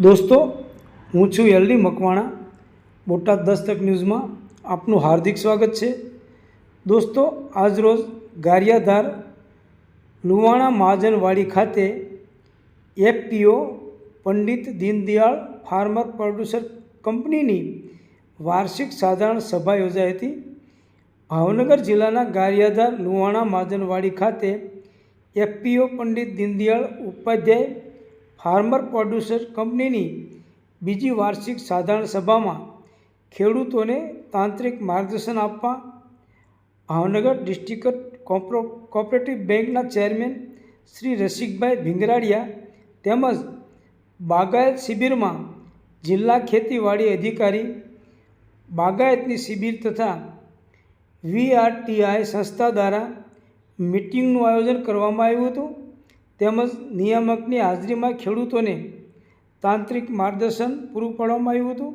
દોસ્તો, હું છું એલડી મકવાણા, બોટાદ દસ્તક ન્યૂઝમાં આપનું હાર્દિક સ્વાગત છે. દોસ્તો, આજરોજ ગારિયાધાર લુવાણા મહાજનવાડી ખાતે FPO Pandit Deendayal farmer producer કંપનીની વાર્ષિક સાધારણ સભા યોજાઈ હતી. ભાવનગર જિલ્લાના ગારિયાધાર લુવાણા મહાજનવાડી ખાતે FPO Pandit Deendayal Upadhyay farmer producer કંપનીની બીજી વાર્ષિક સાધારણ સભામાં ખેડૂતોને તાંત્રિક માર્ગદર્શન આપવા ભાવનગર ડિસ્ટ્રિક્ટ કોપરો, કોઓપરેટિવ બેંકના ચેરમેન શ્રી રસિકભાઈ ભીંગરાડિયા તેમજ બાગાયત શિબિરમાં જિલ્લા ખેતીવાડી અધિકારી, બાગાયતની શિબિર તથા વીઆરટીઆઈ સંસ્થા દ્વારા મિટિંગનું આયોજન કરવામાં આવ્યું હતું. તેમજ નિયામકની હાજરીમાં ખેડૂતોને તાંત્રિક માર્ગદર્શન પૂરું પાડવામાં આવ્યું હતું,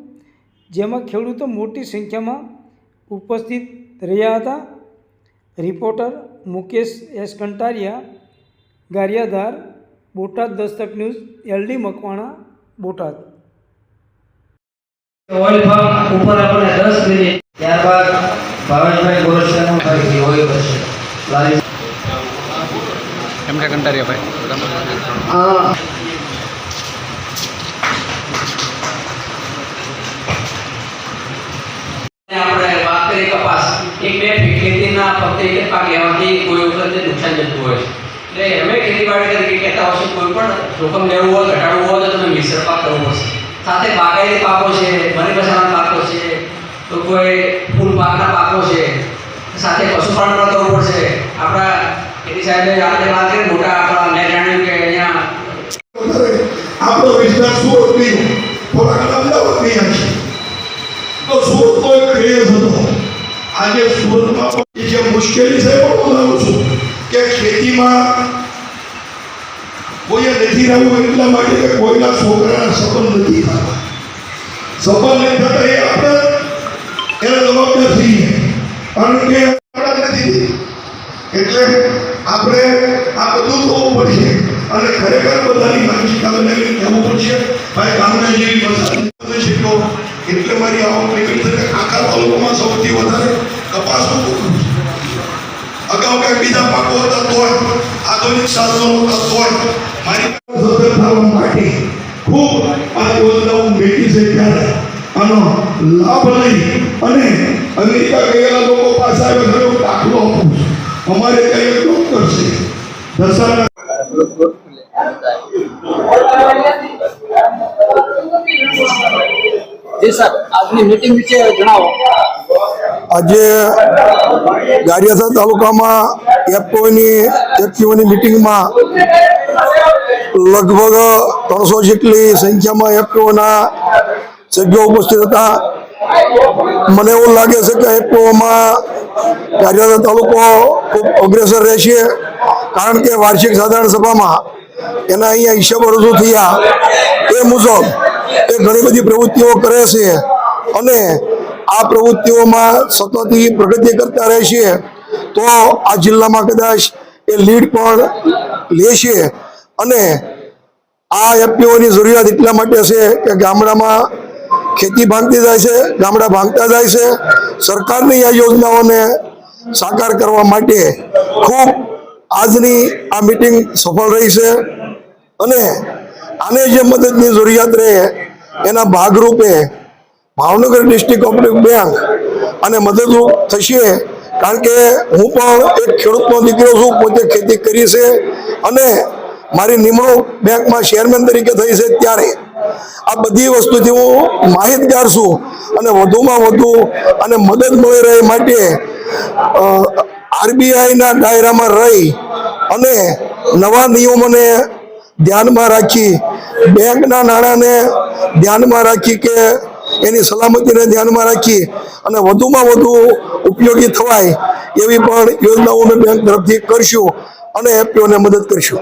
જેમાં ખેડૂતો મોટી સંખ્યામાં ઉપસ્થિત રહ્યા હતા. Reporter Mukesh S Kantariya, Gariyadhar, Botad Dastak news, LD Makwana, Botad. ત્યારબાદ ભાવેશભાઈ ગોરસિયાનું ફરીથી ઓઇલ કરશે એમને કંટારિયા ભાઈ? આ આપણે વાત કરી કપાસ. એક જતું હોય છે. એટલે અમે ખેતીવાડી તરીકે કહેતા હોય છે, કોઈ પણ જોખમ હોય, ઘટાડવું હોય, તો તમે મિશ્ર પાક કરવો પડશે. સાથે બાગાયતી પાકો છે મરી પાકો છે, તો કોઈ ફૂલ પાકના પાકો છે, સાથે પશુપાલન પણ કરવું પડશે આપણા ખેતી સાહેબે આજે વાત કરી મોટા આપણા મેં જાણ્યું કે અહીંયા આપણો વિસ્તાર સુરતની થોડા અમદાવાદની છે. તો સુરતનો એક ક્રેઝ હતો આજે સુરતમાં જે મુશ્કેલી છે, પણ બનાવું છું કે ખેતીમાં કોઈએ નથી રહેવું એટલા માટે કે કોઈના છોકરાના સફળ નથી થતા. સફળ નહીં થતા એ આપણે એના જવાબદાર થઈએ કારણ કે આપણા જ નથી એટલે આપણે આ બધું થવું પડશે. અને ખરેખર બધાની માનસિકતા બનાવી થવું પડશે. ભાઈ, ગામના જેવી વરસાદ છે એટલે મારી આવક નીકળી શકે આખા તાલુકામાં સૌથી વધારે કપાસ અગાઉ કઈ બીજા પાકો હતા તોય આધુનિક સાધનો હતા તોય મારી સતત થવા માટે ખૂબ આ યોજનાઓ મેળવી છે ત્યારે. આનો લાભ લઈ અને અમેરિકા ગયેલા લોકો પાસે છું અમારે ત્યાં એક ડોક્ટર છે દસાના જી સર આજની મીટિંગ વિશે જણાવો આજે ગારિયાસર તાલુકામાં એફઓની એફપીઓની મિટિંગમાં લગભગ ત્રણસો જેટલી સંખ્યામાં એફપીઓના સભ્યો ઉપસ્થિત હતા મને એવું લાગે છે કે એફપીઓમાં ગારિયાસર તાલુકો ખૂબ અગ્રેસર રહેશે. કારણ કે વાર્ષિક સાધારણ સભામાં એના અહીંયા હિસાબો રજૂ થયા. એ મુજબ એ ઘણી બધી પ્રવૃત્તિઓ કરે છે અને આ પ્રવૃત્તિઓમાં સતત પ્રગતિ કરતા રહેશે. તો આ જિલ્લામાં કદાચ એ લીડ પણ લેશે અને આ એફપીઓની જરૂરિયાત એટલા માટે છે કે ગામડામાં ખેતી ભાંગતી જાય છે, ગામડા ભાંગતા જાય છે. સરકારની આ યોજનાઓને સાકાર કરવા માટે ખૂબ આજની આ મિટિંગ સફળ રહી છે અને આને જે મદદની જરૂરિયાત રહે એના ભાગરૂપે ભાવનગર ડિસ્ટ્રિક્ટ કોઓપરેટિવ બેંક અને મદદરૂપ થશે કારણ કે હું પણ એક ખેડૂતનો દીકરો છું, પોતે ખેતી કરી છે અને મારી નિમણૂક બેંકમાં ચેરમેન તરીકે થઈ છે ત્યારે આ બધી વસ્તુથી હું માહિતગાર છું અને વધુમાં વધુ અને મદદ મળી રહે માટે આરબીઆઈના દાયરામાં રહી અને નવા નિયમોને ધ્યાનમાં રાખી, બેંકના નાણાંને ધ્યાનમાં રાખી કે એની સલામતીને ધ્યાનમાં રાખી અને વધુમાં વધુ ઉપયોગી થવાય એવી પણ યોજનાઓ અમે બેંક તરફથી કરશું અને એપીઓને મદદ કરશું.